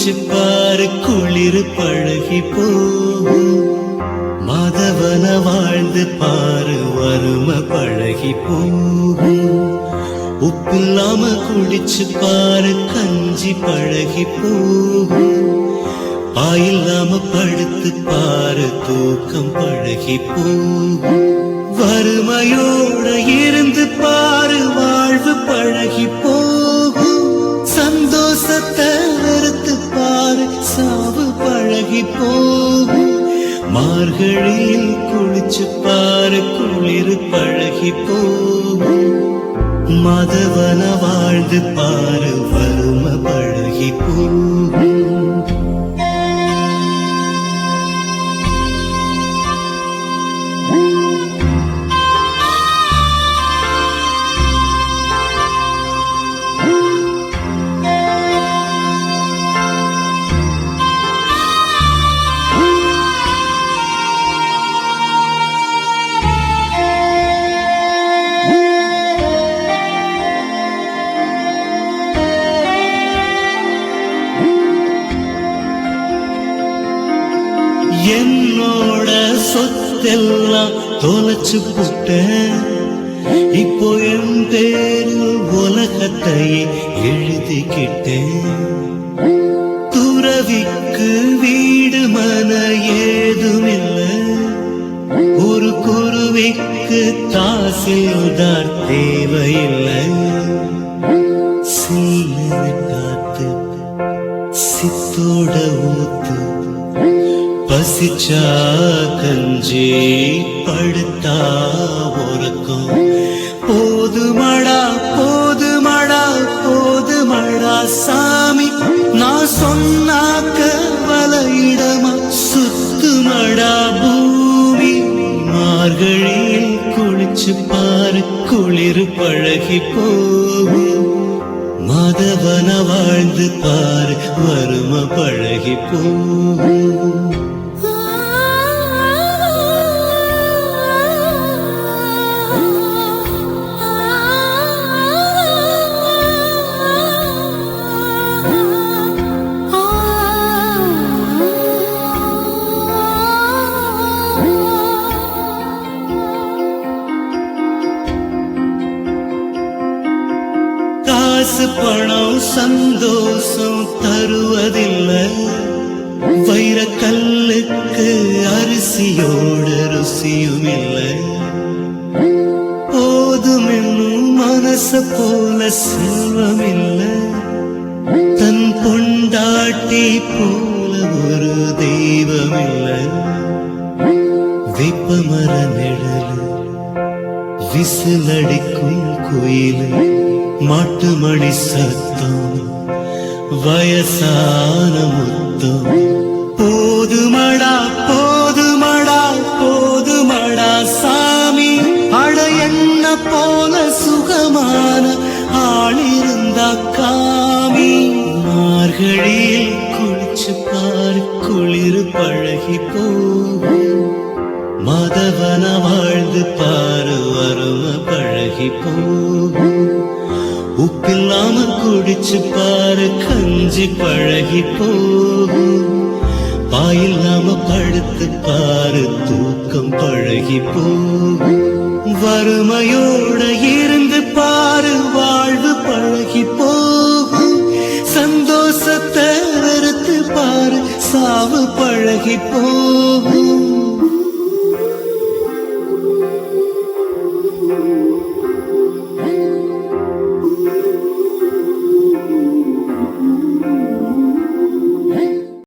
மார்கழியில் பாரு குளிர் பழகி போகும். மாதவன வாழ்ந்து பாரு வறுமை பழகி போகும். உப்பில்லாம குடிச்சு பாரு கஞ்சி பழகி போகும். பாயில்லாம படுத்து பாரு தூக்கம் பழகி போகும். வறுமையோட இருந்து பாரு வாழ்வு பழகி போ போகும். மார்கழியில் குளிச்சு பாரு குளிர் பழகி போகும். மதவன வாழ்ந்து பாரு வறுமை பழகி போகும். சொத்தெல்லாம் தொலைச்சு புட்டேன். இப்போ என் பேரில் உலகத்தையே எழுதிக்கிட்டேன். துறவிக்கு வீடு மன ஏதுமில்லை. ஒரு குருவிக்கு தாசில்தார் தேவையில்லை. சீலனை காத்து சித்தோட ஊத்து பசிச்சா கஞ்சி படுத்தா உறக்கம். போதுமடா போதுமடா போதுமடா சாமி. நான் சொன்னாக்க வலையிடமா சுத்துமடா பூமி. மார்கழியில் குளிச்சு பாரு குளிர் பழகி போகும் மதவன வாழ்ந்து பாரு வரும பழகி போகும் காசு பணம் சந்தோஷம் தருவதில்லை. வைரக்கல்லுக்கு அரிசியோட ருசியும் இல்லை போதும் என்னும் மனச போல செல்வம் இல்லை தன் பொண்டாட்டி போல ஒரு தெய்வம் இல்லை வெப்பமர நிழல் விசிலடிக்கும் குயில் மாட்டு மணி சத்தம் வயசான முத்தம். போதுமடா போதுமடா போதுமடா சாமி. அட என்ன போல சுகமான ஆளிருந்தா காமி. மார்கழியில் குளிச்சு பாரு குளிர் பழகி போகும் மதவன வாழ்ந்து பாரு வரும பழகி போகும் உப்பில்லாம குடிச்சு பாரு கஞ்சி பழகி போகும். பாயில்லாம படுத்து பாரு தூக்கம் பழகி போகும். வறுமையோட இருந்து பாரு வாழ்வு பழகி போகும். சந்தோஷத்தை வெறுத்து பாரு சாவு பழகி போகும்.